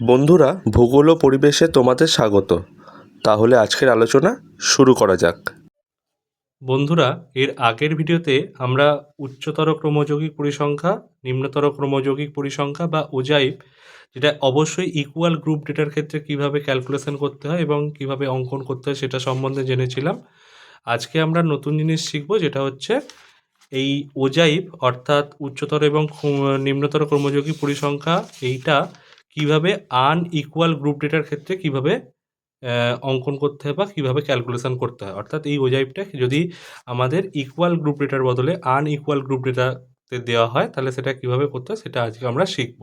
বন্ধুরা, ভূগোল ও পরিবেশে তোমাদের স্বাগত। তাহলে আজকের আলোচনা শুরু করা যাক। বন্ধুরা, এর আগের ভিডিওতে আমরা উচ্চতর ক্রমযৌগিক পরিসংখ্যা, নিম্নতর ক্রমযৌগিক পরিসংখ্যা বা ওজাইভ যেটা অবশ্যই ইকুয়াল গ্রুপ ডেটার ক্ষেত্রে কীভাবে ক্যালকুলেশন করতে হয় এবং কীভাবে অঙ্কন করতে হয় সেটা সম্বন্ধে জেনেছিলাম। আজকে আমরা নতুন জিনিস শিখব, যেটা হচ্ছে এই ওজাইভ অর্থাৎ উচ্চতর এবং নিম্নতর ক্রমযৌগিক পরিসংখ্যা, এইটা কীভাবে আন ইকুয়াল গ্রুপ ডেটার ক্ষেত্রে কীভাবে অঙ্কন করতে হয় বা কীভাবে ক্যালকুলেশন করতে হয়। অর্থাৎ এই ওজাইভটা যদি আমাদের ইকুয়াল গ্রুপ ডেটার বদলে আন ইকুয়াল গ্রুপ ডেটাতে দেওয়া হয়, তাহলে সেটা কীভাবে করতে হয় সেটা আজকে আমরা শিখব।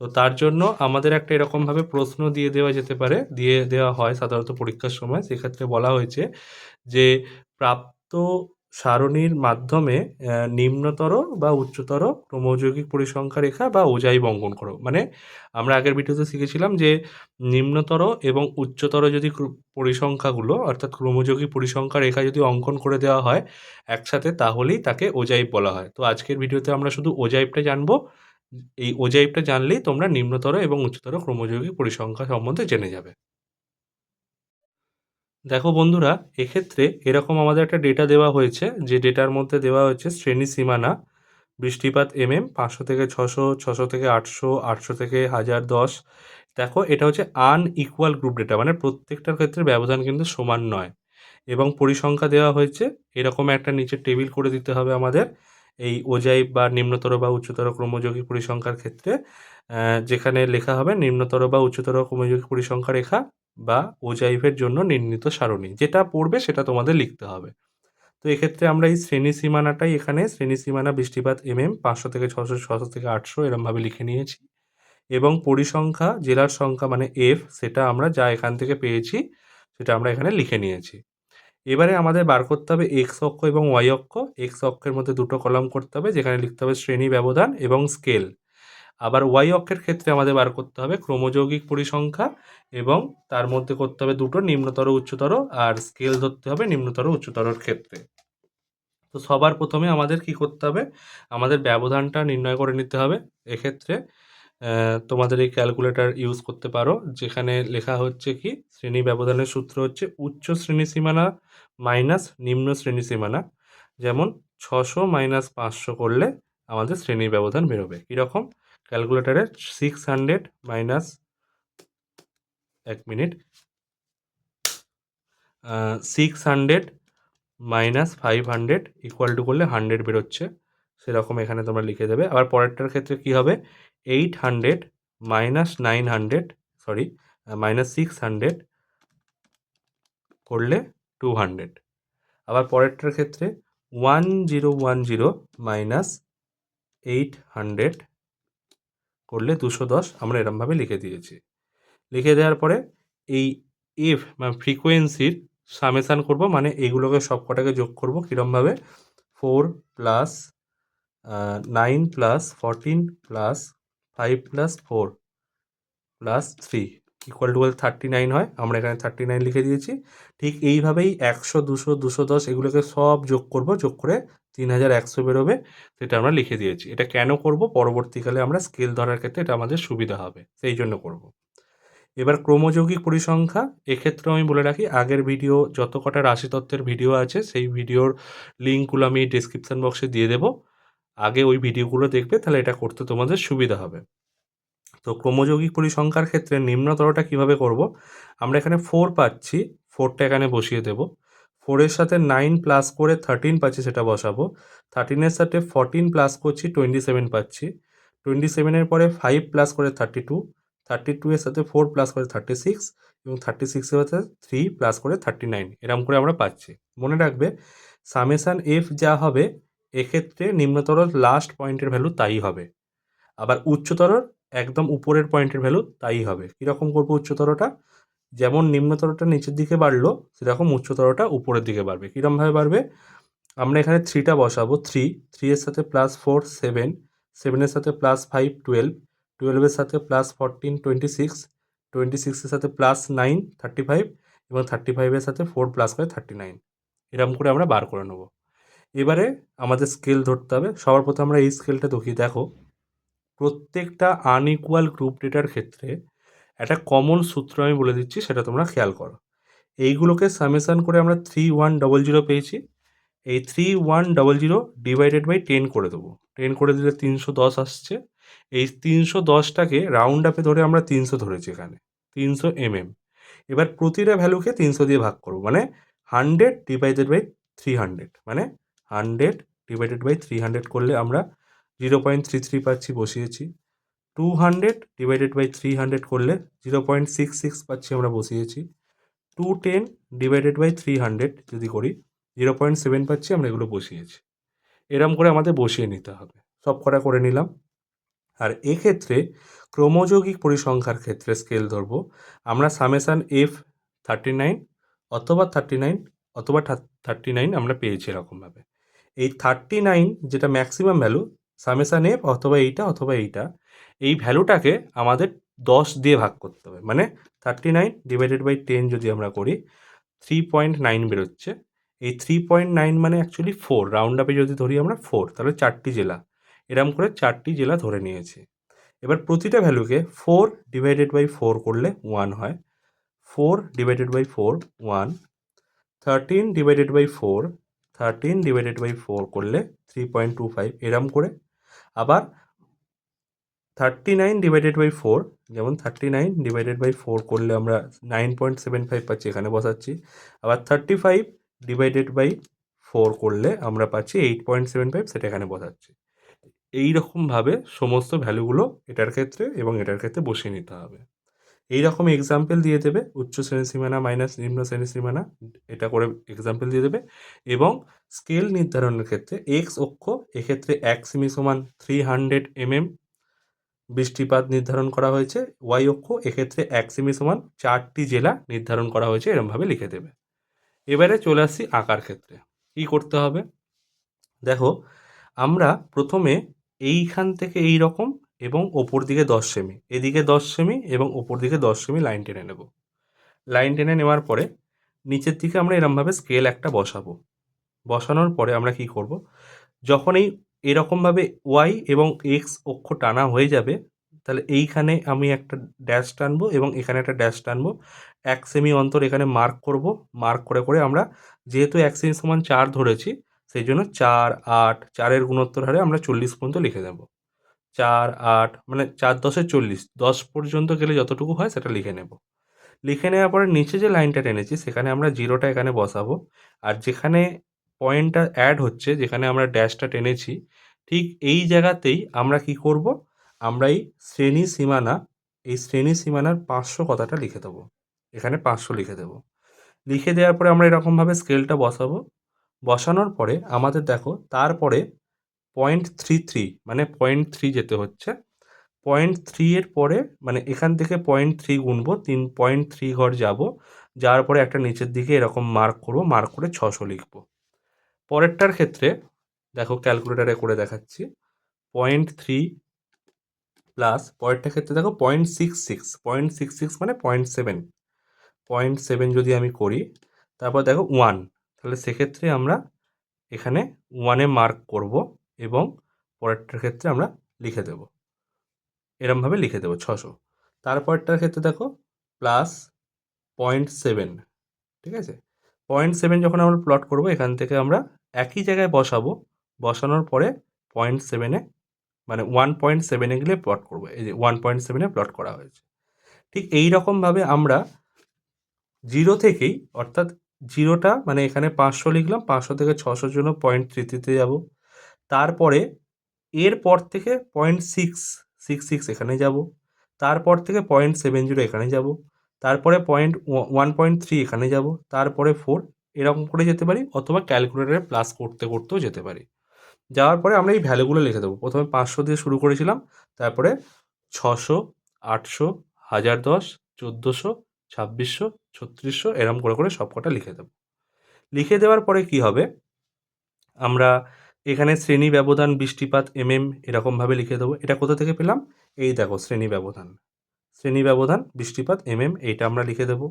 তো তার জন্য আমাদের একটা এরকমভাবে প্রশ্ন দিয়ে দেওয়া যেতে পারে, দিয়ে দেওয়া হয় সাধারণত পরীক্ষার সময়। সেক্ষেত্রে বলা হয়েছে যে, প্রাপ্ত সারণীর মাধ্যমে নিম্নতর বা উচ্চতর ক্রমযৌগিক পরিসংখ্যা রেখা বা ওজাইভ অঙ্কন করো। মানে আমরা আগের ভিডিওতে শিখেছিলাম যে নিম্নতর এবং উচ্চতর যদি পরিসংখ্যাগুলো, অর্থাৎ ক্রমযোগী পরিসংখ্যা রেখা যদি অঙ্কন করে দেওয়া হয় একসাথে, তাহলেই তাকে ওজাইভ বলা হয়। তো আজকের ভিডিওতে আমরা শুধু ওজাইভটা জানব। এই ওজাইভটা জানলেই তোমরা নিম্নতর এবং উচ্চতর ক্রমযোগী পরিসংখ্যা সম্বন্ধে জেনে যাবে। দেখো বন্ধুরা, এক্ষেত্রে এরকম আমাদের একটা ডেটা দেওয়া হয়েছে, যে ডেটার মধ্যে দেওয়া হয়েছে শ্রেণি সীমানা, বৃষ্টিপাত এমএম পাঁচশো থেকে ছশো ছশো থেকে আটশো আটশো থেকে হাজার দশ। দেখো, এটা হচ্ছে আন ইকুয়াল গ্রুপ ডেটা মানে প্রত্যেকটার ক্ষেত্রে ব্যবধান কিন্তু সমান নয়। এবং পরিসংখ্যা দেওয়া হয়েছে, এরকম একটা নিচে টেবিল করে দিতে হবে আমাদের, এই ওজাই বা নিম্নতর বা উচ্চতর ক্রমযোগী পরিসংখ্যার ক্ষেত্রে যেখানে লেখা হবে নিম্নতর বা উচ্চতর ক্রমযোগী পরিসংখ্যা রেখা বা ওজাইভের জন্য নির্ণীত সারণী। যেটা পড়বে সেটা তোমাদের লিখতে হবে। তো এক্ষেত্রে আমরা এই শ্রেণি সীমানাটাই এখানে শ্রেণি সীমানা বৃষ্টিপাত এম এম পাঁচশো থেকে ছশো ছশো থেকে আটশো এরমভাবে লিখে নিয়েছি। এবং পরিসংখ্যা, জেলার সংখ্যা মানে এফ সেটা আমরা যা এখান থেকে পেয়েছি, সেটা আমরা এখানে লিখে নিয়েছি। এবারে আমাদের বার করতে হবে এক্স অক্ষ এবং ওয়াই অক্ষ। এক্স অক্ষের মধ্যে দুটো কলাম করতে হবে, যেখানে লিখতে হবে শ্রেণি ব্যবধান এবং স্কেল। আবার ওয়াই অক্ষের ক্ষেত্রে আমাদের বার করতে হবে ক্রমযৌগিক পরিসংখ্যা এবং তার মধ্যে করতে হবে দুটো নিম্নতর উচ্চতর আর স্কেল ধরতে হবে নিম্নতর উচ্চতরর ক্ষেত্রে। তো সবার প্রথমে আমাদের কি করতে হবে? আমাদের ব্যবধানটা নির্ণয় করে নিতে হবে। এক্ষেত্রে তোমাদের এই ক্যালকুলেটর ইউজ করতে পারো, যেখানে লেখা হচ্ছে কি, শ্রেণি ব্যবধানের সূত্র হচ্ছে উচ্চ শ্রেণি সীমানা মাইনাস নিম্ন শ্রেণি সীমানা। যেমন, ছশো মাইনাস পাঁচশো করলে আমাদের শ্রেণির ব্যবধান বেরোবে। কীরকম? ক্যালকুলেটারে সিক্স হান্ড্রেড মাইনাস এক minute six hundred minus five hundred equal to করলে হান্ড্রেড বেরোচ্ছে। সেরকম এখানে তোমরা লিখে দেবে। আবার পরেরটার ক্ষেত্রে কি হবে? Eight hundred minus nine hundred sorry minus six hundred করলে টু হান্ড্রেড আবার পরেরটার ক্ষেত্রে one zero one zero minus eight hundred করলে দুশো দশ আমরা এরমভাবে লিখে দিয়েছি। লিখে দেওয়ার পরে এই এফ মানে ফ্রিকোয়েন্সির সামেশান করব মানে এগুলোকে সব কটাকে যোগ করব কীরমভাবে? Four plus nine plus fourteen plus five plus four plus three equal to thirty nine হয়। আমরা এখানে থার্টি নাইন লিখে দিয়েছি। ঠিক এইভাবেই একশো, দুশো দুশো দশ এগুলোকে সব যোগ করব। যোগ করে তিন হাজার একশো বেরোবে, সেটা আমরা লিখে দিয়েছি। এটা কেন করব? পরবর্তীকালে আমরা স্কেল ধরার ক্ষেত্রে এটা আমাদের সুবিধা হবে, সেই জন্য করব। এবার ক্রমযৌগিক পরিসংখ্যা এক্ষেত্রে আমি বলে রাখি, আগের ভিডিও যত কটা রাশিতত্ত্বের ভিডিও আছে, সেই ভিডিওর লিঙ্কগুলো আমি ডিসক্রিপশন বক্সে দিয়ে দেবো। আগে ওই ভিডিওগুলো দেখবে, তাহলে এটা করতে তোমাদের সুবিধা হবে। তো ক্রমযৌগিক পরিসংখ্যার ক্ষেত্রে নিম্নতরটা কীভাবে করব? আমরা এখানে ফোর পাচ্ছি ফোরটা এখানে বসিয়ে দেব। ফোরের সাথে নাইন প্লাস করে থার্টিন পাচ্ছি সেটা বসাবো। থার্টিনের সাথে ফরটিন প্লাস করছি টোয়েন্টি সেভেন পাচ্ছি। টোয়েন্টি সেভেনের পরে ফাইভ প্লাস করে থার্টি টু থার্টি টু এর সাথে ফোর প্লাস করে থার্টি সিক্স এবং থার্টি সিক্সের সাথে থ্রি প্লাস করে থার্টি নাইন এরকম করে আমরা পাচ্ছি। মনে রাখবে, সামেশান এফ যা হবে, এক্ষেত্রে নিম্নতর লাস্ট পয়েন্টের ভ্যালু তাই হবে। আবার উচ্চতরর একদম উপরের পয়েন্টের ভ্যালু তাই হবে। কীরকম করব উচ্চতরটা? যেমন নিম্নতরটা নিচের দিকে বাড়লো, সেরকম উচ্চতরটা উপরের দিকে বাড়বে। কীরমভাবে বাড়বে? আমরা এখানে থ্রিটা বসাবো। থ্রি থ্রি এর সাথে প্লাস ফোর সেভেন সেভেনের সাথে প্লাস ফাইভ টুয়েলভ টুয়েলভের সাথে plus fourteen twenty six twenty সিক্সের সাথে প্লাস নাইন থার্টি ফাইভ এবং থার্টি ফাইভের সাথে ফোর প্লাস করে থার্টি নাইন এরকম করে আমরা বার করে নেব। এবারে আমাদের স্কেল ধরতে হবে। সবার প্রথমে আমরা এই স্কেলটা দেখি দেখো, প্রত্যেকটা আনইকুয়াল গ্রুপ ডেটার ক্ষেত্রে একটা কমন সূত্র আমি বলে দিচ্ছি, সেটা তোমরা খেয়াল করো। এইগুলোকে সামেশান করে আমরা থ্রি ওয়ান ডবল জিরো পেয়েছি। এই three one double zero divided by ten করে দেবো। টেন করে দিলে তিনশো দশ আসছে। এই তিনশো দশটাকে রাউন্ড আপে ধরে আমরা তিনশো ধরেছি এখানে, তিনশো এমএম। এবার প্রতিটা ভ্যালুকে তিনশো দিয়ে ভাগ করব মানে hundred divided by three hundred মানে hundred divided by three hundred করলে আমরা জিরো পয়েন্ট থ্রি থ্রি পাচ্ছি, বসিয়েছি। Two hundred divided by three hundred করলে জিরো পয়েন্ট সিক্স সিক্স পাচ্ছি আমরা বসিয়েছি। Two ten divided by three hundred যদি করি জিরো পয়েন্ট সেভেন পাচ্ছি আমরা এগুলো বসিয়েছি। এরম করে আমাদের বসিয়ে নিতে হবে। সব কটা করে নিলাম। আর এক্ষেত্রে ক্রমযৌগিক পরিসংখ্যার ক্ষেত্রে স্কেল ধরবো। আমরা সামেশান এফ থার্টি নাইন অথবা থার্টি নাইন অথবা থার্টি নাইন আমরা পেয়েছি এরকমভাবে। এই থার্টি নাইন যেটা ম্যাক্সিমাম ভ্যালু সামেশান এফ অথবা এইটা অথবা এইটা এই ভ্যালুটাকে আমাদের দশ দিয়ে ভাগ করতে হবে। মানে thirty nine divided by ten যদি আমরা করি থ্রি পয়েন্ট নাইন বেরোচ্ছে। এই থ্রি পয়েন্ট নাইন মানে অ্যাকচুয়ালি ফোর রাউন্ড আপে যদি ধরি আমরা ফোর তাহলে চারটি জেলা। এরম করে চারটি জেলা ধরে নিয়েছি। এবার প্রতিটা ভ্যালুকে ফোর ডিভাইডেড বাই ফোর করলে ওয়ান হয়। Four divided by four one thirteen divided by four thirteen divided by four করলে থ্রি পয়েন্ট টু ফাইভ এরম করে। আবার thirty nine divided by four যেমন thirty nine divided by four করলে আমরা nine point seven five পাচ্ছি, এখানে বসাচ্ছি। আবার thirty five divided by four করলে আমরা পাচ্ছি এইট পয়েন্ট সেভেন ফাইভ সেটা এখানে বসাচ্ছি। এই রকমভাবে সমস্ত ভ্যালুগুলো এটার ক্ষেত্রে এবং এটার ক্ষেত্রে বসিয়ে নিতে হবে। এই রকম এক্সাম্পল দিয়ে দেবে, উচ্চ শ্রেণি সীমানা মাইনাস নিম্ন শ্রেণি সীমানা, এটা করে এক্সাম্পল দিয়ে দেবে। এবং স্কেল নির্ধারণের ক্ষেত্রে এক্স অক্ষ, এক্ষেত্রে এক সিমি সমান থ্রি হান্ড্রেড এমএম বৃষ্টিপাত নির্ধারণ করা হয়েছে। ওয়াই অক্ষ এক্ষেত্রে এক সেমি সমান চারটি জেলা নির্ধারণ করা হয়েছে, এরমভাবে লিখে দেবে। এবারে চলে আসছি আঁকার ক্ষেত্রে। কী করতে হবে? দেখো, আমরা প্রথমে এইখান থেকে এই রকম এবং ওপর দিকে দশ সেমি, এদিকে দশ সেমি এবং ওপর দিকে দশ সেমি লাইন টেনে নেব। লাইন টেনে নেওয়ার পরে নিচের দিকে আমরা এরমভাবে স্কেল একটা বসাবো। বসানোর পরে আমরা কি করব? যখন এই এরকমভাবে ওয়াই এবং এক্স অক্ষ টানা হয়ে যাবে, তাহলে এইখানে আমি একটা ড্যাশ টানবো এবং এখানে একটা ড্যাশ টানবো। এক সেমি অন্তর এখানে মার্ক করব মার্ক করে করে আমরা যেহেতু এক সেমি সমান চার ধরেছি, সেই জন্য চার, আট, চারের গুণোত্তর হারে আমরা চল্লিশ পর্যন্ত লিখে দেবো। চার, আট মানে চার দশে চল্লিশ, দশ পর্যন্ত গেলে যতটুকু হয় সেটা লিখে নেব। লিখে নেওয়ার পরে নিচে যে লাইনটা টেনেছি, সেখানে আমরা জিরোটা এখানে বসাবো। আর যেখানে পয়েন্টটা অ্যাড হচ্ছে, যেখানে আমরা ড্যাশটা টেনেছি, ঠিক এই জায়গাতেই আমরা কি করব? আমরা এই শ্রেণি সীমানা, এই শ্রেণি সীমানার পাঁচশো কথাটা লিখে দেবো। এখানে পাঁচশো লিখে দেবো। লিখে দেওয়ার পরে আমরা এরকমভাবে স্কেলটা বসাবো। বসানোর পরে আমাদের দেখো, তারপরে পয়েন্ট থ্রি থ্রি মানে পয়েন্ট থ্রি যেতে হচ্ছে। পয়েন্ট থ্রি এর পরে মানে এখান থেকে পয়েন্ট থ্রি গুনবো, তিন পয়েন্ট থ্রি ঘর যাব, যাওয়ার পরে একটা নিচের দিকে এরকম মার্ক করব মার্ক করে ছশো লিখব। পরেরটার ক্ষেত্রে, দেখো ক্যালকুলেটারে করে দেখাচ্ছি পয়েন্ট থ্রি প্লাস পরেরটার ক্ষেত্রে দেখো point six six point six six মানে পয়েন্ট সেভেন পয়েন্ট সেভেন যদি আমি করি, তারপর দেখো ওয়ান তাহলে সেক্ষেত্রে আমরা এখানে ওয়ানে মার্ক করব এবং পরেরটার ক্ষেত্রে আমরা লিখে দেব। এরমভাবে লিখে দেবো ছশো। তারপরটার ক্ষেত্রে দেখো প্লাস পয়েন্ট সেভেন ঠিক আছে? পয়েন্ট সেভেন যখন আমরা প্লট করব, এখান থেকে আমরা একই জায়গায় বসাবো। বসানোর পরে পয়েন্ট সেভেনে মানে ওয়ান পয়েন্ট সেভেনে গেলে প্লট করব। এই যে ওয়ান পয়েন্ট সেভেনে প্লট করা হয়েছে। ঠিক এই রকমভাবে আমরা জিরো থেকেই, অর্থাৎ জিরোটা মানে এখানে পাঁচশো লিখলাম, পাঁচশো থেকে ছশোর জন্য পয়েন্ট থ্রিতে যাব। তারপরে এর পর থেকে পয়েন্ট সিক্স সিক্স সিক্স এখানে যাব। তারপর থেকে পয়েন্ট সেভেন জিরো এখানে যাব। তারপরে পয়েন্ট ওয়ান পয়েন্ট থ্রি এখানে যাব, তারপরে ফোর এরকম করে যেতে পারি, অথবা ক্যালকুলেটারে প্লাস করতে, করতেও যেতে পারি। যাওয়ার পরে আমরা এই ভ্যালুগুলো লিখে দেবো। প্রথমে পাঁচশো দিয়ে শুরু করেছিলাম, তারপরে ছশো, আটশো, হাজার দশ, চোদ্দোশো, ছাব্বিশশো, ছত্রিশশো, এরম করে করে সব কটা লিখে দেবো। লিখে দেওয়ার পরে কি হবে? আমরা এখানে শ্রেণি ব্যবধান, বৃষ্টিপাত এমএম এরকমভাবে লিখে দেবো। এটা কোথা থেকে পেলাম? এই দেখো, শ্রেণি ব্যবধান। শ্রেণি ব্যবধান, বৃষ্টিপাত, এমএম, এইটা আমরা লিখে দেবো।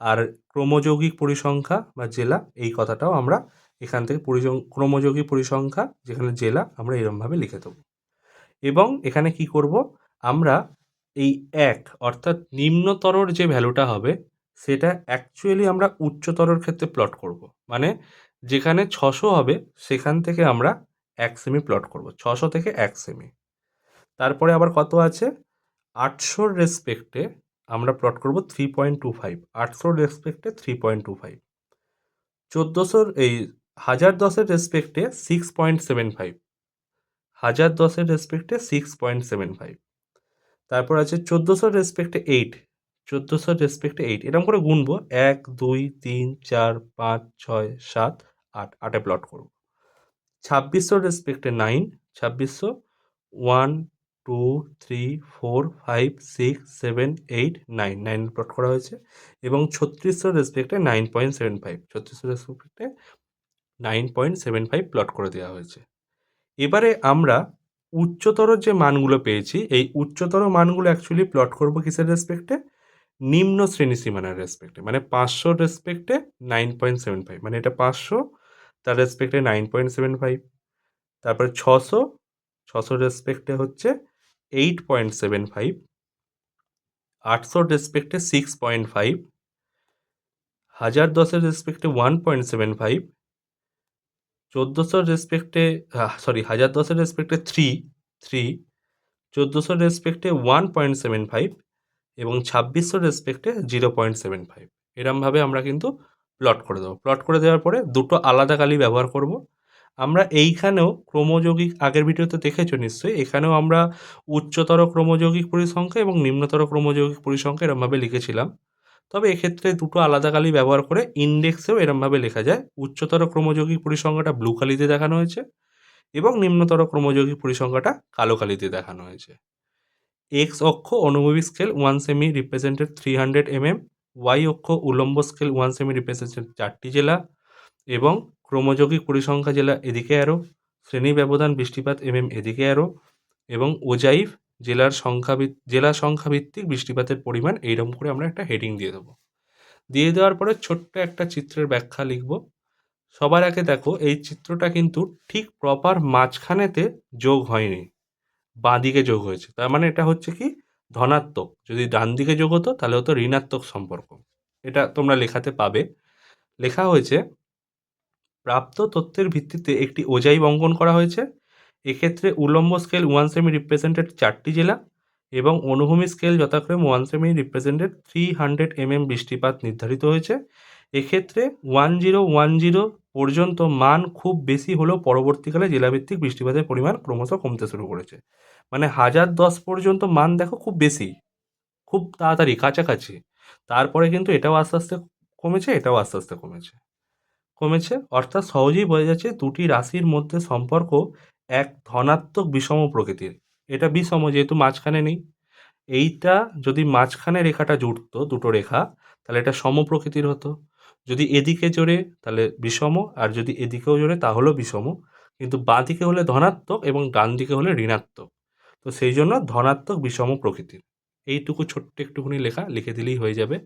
আর ক্রমযৌগিক পরিসংখ্যা বা জেলা, এই কথাটাও আমরা এখান থেকে পরিসং ক্রমযৌগিক পরিসংখ্যা, যেখানে জেলা, আমরা এরমভাবে লিখে দেবো। এবং এখানে কি করব? আমরা এই এক, অর্থাৎ নিম্নতরর যে ভ্যালুটা হবে, সেটা অ্যাকচুয়ালি আমরা উচ্চতরর ক্ষেত্রে প্লট করব। মানে যেখানে ছশো হবে, সেখান থেকে আমরা এক সেমি প্লট করব। ছশো থেকে এক সেমি তারপরে আবার কত আছে? আটশোর রেসপেক্টে আমরা প্লট করব থ্রি পয়েন্ট টু ফাইভ আটশোর রেসপেক্টে থ্রি পয়েন্ট টু ফাইভ চোদ্দোশোর, এই হাজার দশের রেসপেক্টে সিক্স পয়েন্ট সেভেন ফাইভ হাজার দশের রেসপেক্টে সিক্স পয়েন্ট সেভেন ফাইভ তারপর আছে চোদ্দোশোর রেসপেক্টে এইট চোদ্দোশোর রেসপেক্টে এইট এরকম করে গুনবো। এক, দুই, তিন, চার, পাঁচ, ছয়, সাত, আট। আটে প্লট করব। ছাব্বিশশোর রেসপেক্টে নাইন ছাব্বিশশো one two three four five six seven eight nine nine plot করা হয়েছে এবং ছত্রিশশোর রেসপেক্টে নাইন পয়েন্ট সেভেন ফাইভ ছত্রিশশোর রেসপেক্টে nine point seven five plot করে দেওয়া হয়েছে। এবারে আমরা উচ্চতর যে মানগুলো পেয়েছি, এই উচ্চতর মানগুলো অ্যাকচুয়ালি প্লট করব কিসের রেসপেক্টে নিম্ন শ্রেণি সীমানার রেসপেক্টে মানে পাঁচশো রেসপেক্টে নাইন পয়েন্ট সেভেন ফাইভ মানে এটা পাঁচশো, তার রেসপেক্টে নাইন পয়েন্ট সেভেন ফাইভ তারপরে ছশো, ছশোর রেসপেক্টে হচ্ছে এইট পয়েন্ট সেভেন ফাইভ আটশোর রেসপেক্টে সিক্স পয়েন্ট ফাইভ হাজার দশের রেসপেক্টে ওয়ান পয়েন্ট সেভেন ফাইভ চোদ্দোশোর রেসপেক্টে সরি হাজার দশের রেসপেক্টে থ্রি থ্রি চোদ্দোশোর রেসপেক্টে ওয়ান পয়েন্ট সেভেন ফাইভ এবং ছাব্বিশশোর রেসপেক্টে জিরো পয়েন্ট সেভেন ফাইভ এরমভাবে আমরা কিন্তু প্লট করে দেবো। প্লট করে দেওয়ার পরে দুটো আলাদা কালি ব্যবহার করব। আমরা এইখানেও ক্রমযৌগিক, আগের ভিডিওতে দেখেছ নিশ্চয়ই, এখানেও আমরা উচ্চতর ক্রমযৌগিক পরিসংখ্যা এবং নিম্নতর ক্রমযৌগিক পরিসংখ্যা এরমভাবে লিখেছিলাম। তবে এক্ষেত্রে দুটো আলাদা কালি ব্যবহার করে ইন্ডেক্সেও এরমভাবে লেখা যায়। উচ্চতর ক্রমযৌগিক পরিসংখ্যাটা ব্লু কালিতে দেখানো হয়েছে এবং নিম্নতর ক্রমযৌগিক পরিসংখ্যাটা কালো কালিতে দেখানো হয়েছে। এক্স অক্ষ অনুভবী scale one semi represented three hundred M M Y অক্ষ উলম্ব স্কেল ওয়ান সেমি রিপ্রেজেন্টেড চারটি জেলা এবং ক্রমযৌগিক পরিসংখ্যা জেলা এদিকে অ্যারো শ্রেণি ব্যবধান বৃষ্টিপাত এম এম এদিকে অ্যারো এবং ওজাইভ জেলার সংখ্যা জেলা সংখ্যা ভিত্তিক বৃষ্টিপাতের পরিমাণ এইরকম করে আমরা একটা হেডিং দিয়ে দেবো। দিয়ে দেওয়ার পরে ছোট্ট একটা চিত্রের ব্যাখ্যা লিখব। সবার আগে দেখো, এই চিত্রটা কিন্তু ঠিক প্রপার মাঝখানেতে যোগ হয়নি বাঁ দিকে যোগ হয়েছে। তার মানে এটা হচ্ছে কি? ধনাত্মক। যদি ডান দিকে যোগ হতো, তাহলে হতো ঋণাত্মক সম্পর্ক। এটা তোমরা লেখাতে পাবে। লেখা হয়েছে প্রাপ্ত তথ্যের ভিত্তিতে একটি ওজাই অঙ্কন করা হয়েছে। এক্ষেত্রে উলম্ব স্কেল ওয়ান সেমি রিপ্রেজেন্টেড চারটি জেলা এবং অনুভূমি স্কেল যথাক্রমে ওয়ান সেমি রিপ্রেজেন্টেড থ্রি হান্ড্রেড এমএম বৃষ্টিপাত নির্ধারিত হয়েছে। এক্ষেত্রে ওয়ান জিরো ওয়ান জিরো পর্যন্ত মান খুব বেশি হলেও পরবর্তীকালে জেলাভিত্তিক বৃষ্টিপাতের পরিমাণ ক্রমশ কমতে শুরু করেছে। মানে হাজার দশ পর্যন্ত মান দেখো খুব বেশি, খুব তাড়াতাড়ি, কাছাকাছি। তারপরে কিন্তু এটাও আস্তে আস্তে কমেছে, এটাও আস্তে আস্তে কমেছে। কমেছে। অর্থাৎ সহজেই বোঝা যাচ্ছে দুটি রাশির মধ্যে সম্পর্ক এক ধনাত্মক বিষম প্রকৃতির। এটা বিষম যেহেতু মাঝখানে নেই। এইটা যদি মাঝখানে রেখাটা জুড়তো দুটো রেখা, তাহলে এটা সম প্রকৃতির হতো। যদি এদিকে জোরে তাহলে বিষম, আর যদি এদিকেও জোরে তাহলেও বিষম। কিন্তু বাঁ দিকে হলে ধনাত্মক এবং ডান দিকে হলে ঋণাত্মক। তো সেই জন্য ধনাত্মক বিষম প্রকৃতির। এইটুকু ছোট্ট একটুখানি লেখা লিখে দিলেই হয়ে যাবে।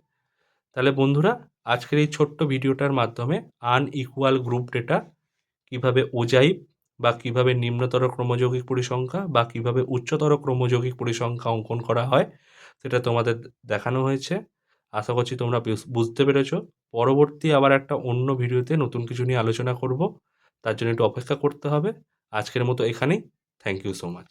তাহলে বন্ধুরা, আজকের এই ছোট্ট ভিডিওটার মাধ্যমে আনইকুয়াল গ্রুপ ডেটা কীভাবে ওজাইব বা কীভাবে নিম্নতর ক্রমযৌগিক পরিসংখ্যা বা কীভাবে উচ্চতর ক্রমযৌগিক পরিসংখ্যা অঙ্কন করা হয় সেটা তোমাদের দেখানো হয়েছে। আশা করছি তোমরা বুঝতে পেরেছ। পরবর্তী আবার একটা অন্য ভিডিওতে নতুন কিছু নিয়ে আলোচনা করব। তার জন্য একটু অপেক্ষা করতে হবে। আজকের মতো এখানেই। Thank you so much